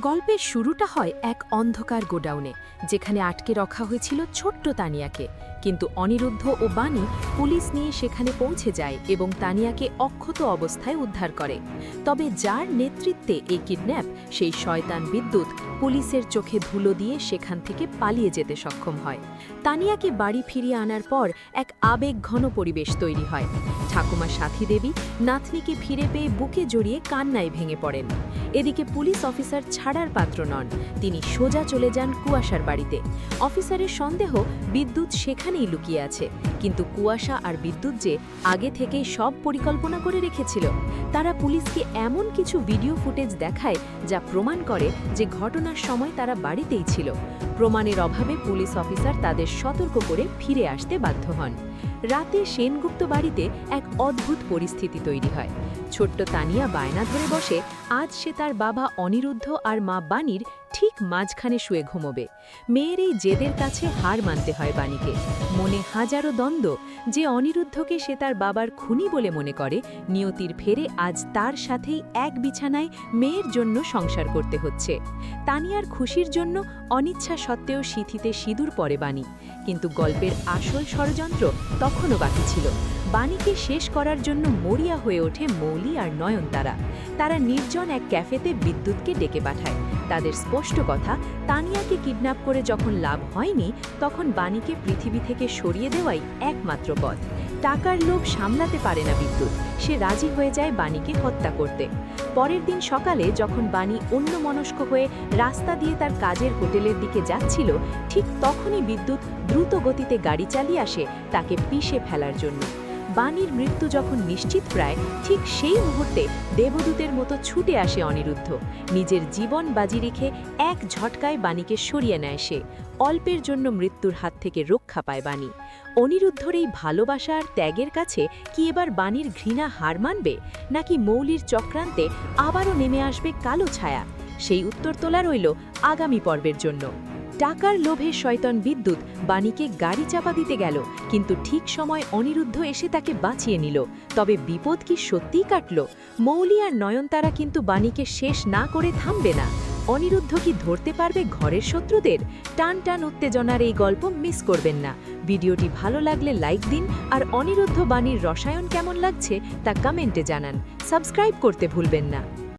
গল্পের শুরুটা হয় এক অন্ধকার গোডাউনে, যেখানে আটকে রাখা হয়েছিল ছোট্ট তানিয়াকে। কিন্তু অনিরুদ্ধ ও বাণী পুলিশ নিয়ে সেখানে পৌঁছে যায় এবং তানিয়াকে অক্ষত অবস্থায় উদ্ধার করে। তবে যার নেতৃত্বে এই কিডন্যাপ, সেই শয়তান বিদ্যুৎ পুলিশের চোখে ধুলো দিয়ে সেখান থেকে পালিয়ে যেতে সক্ষম হয়। তানিয়াকে বাড়ি ফিরিয়ে আনার পর এক আবেগ ঘন পরিবেশ তৈরি হয়। ঠাকুমা সাথী দেবী নাতনিকে ফিরে পেয়ে বুকে জড়িয়ে কান্নায় ভেঙে পড়েন। এদিকে পুলিশ অফিসার ছাড়ার পাত্র নন। তিনি সোজা চলে যান কুয়াশার বাড়িতে। অফিসারের সন্দেহ বিদ্যুৎ সেখানেই লুকিয়ে আছে। কিন্তু কুয়াশা আর বিদ্যুৎ যে আগে থেকেই সব পরিকল্পনা করে রেখেছিল, তারা পুলিশকে এমন কিছু ভিডিও ফুটেজ দেখায় যা প্রমাণ করে যে ঘটনার সময় তারা বাড়িতেই ছিল। প্রমাণের অভাবে পুলিশ অফিসার তাদের সতর্ক করে ফিরে আসতে বাধ্য হন। রাতে সেনগুপ্ত বাড়িতে এক অদ্ভুত পরিস্থিতি তৈরি হয়। ছোট্ট তানিয়া বায়না ধরে বসে, আজ সে তার বাবা অনিরুদ্ধ আর মা বাণীর ঠিক মাঝখানে শুয়ে ঘুমোবে। মেয়ের এই জেদের কাছে হার মানতে হয় বাণীকে। মনে হাজারো দ্বন্দ্ব, যে অনিরুদ্ধকে সে তার বাবার খুনি বলে মনে করে, নিয়তির ফেরে আজ তার সাথেই এক বিছানায় মেয়ের জন্য সংসার করতে হচ্ছে। তানিয়ার খুশির জন্য অনিচ্ছা সত্ত্বেও সিথিতে সিঁদুর পরে বাণী। কিন্তু গল্পের আসল ষড়যন্ত্র তখনও বাকি ছিল। বাণীকে শেষ করার জন্য মরিয়া হয়ে ওঠে মৌলি আর নয়নতারা। তারা নির্জন এক ক্যাফেতে বিদ্যুৎকে ডেকে পাঠায়। তাদের স্পষ্ট কথা, তানিয়াকে কিডন্যাপ করে যখন লাভ হয়নি, তখন বাণীকে পৃথিবী থেকে সরিয়ে দেওয়াই একমাত্র পথ। টাকার লোভ সামলাতে পারে না বিদ্যুৎ। সে রাজি হয়ে যায় বাণীকে হত্যা করতে। পরের দিন সকালে যখন বাণী অন্যমনস্ক হয়ে রাস্তা দিয়ে তার কাজের হোটেলের দিকে যাচ্ছিল, ঠিক তখনই বিদ্যুৎ দ্রুত গতিতে গাড়ি চালিয়ে আসে তাকে পিষে ফেলার জন্য। বাণীর মৃত্যু যখন নিশ্চিত প্রায়, ঠিক সেই মুহূর্তে দেবদূতের মতো ছুটে আসে অনিরুদ্ধ। নিজের জীবন বাজি রেখে এক ঝটকায় বাণীকে সরিয়ে নেয় সে। অল্পের জন্য মৃত্যুর হাত থেকে রক্ষা পায় বাণী। অনিরুদ্ধর এই ভালোবাসা আর ত্যাগের কাছে কি এবার বাণীর ঘৃণা হার মানবে? নাকি মৌলির চক্রান্তে আবারও নেমে আসবে কালো ছায়া? সেই উত্তর তোলা রইল আগামী পর্বের জন্য। টাকার লোভে শয়তন বিদ্যুৎ বাণীকে গাড়ি চাপা দিতে গেল, কিন্তু ঠিক সময় অনিরুদ্ধ এসে তাকে বাঁচিয়ে নিল। তবে বিপদ কি সত্যিই কাটল? মৌলি আর নয়নতারা কিন্তু বাণীকে শেষ না করে থামবে না। অনিরুদ্ধ কি ধরতে পারবে ঘরের শত্রুদের? টান টান উত্তেজনার এই গল্প মিস করবেন না। ভিডিওটি ভালো লাগলে লাইক দিন, আর অনিরুদ্ধ বাণীর রসায়ন কেমন লাগছে তা কমেন্টে জানান। সাবস্ক্রাইব করতে ভুলবেন না।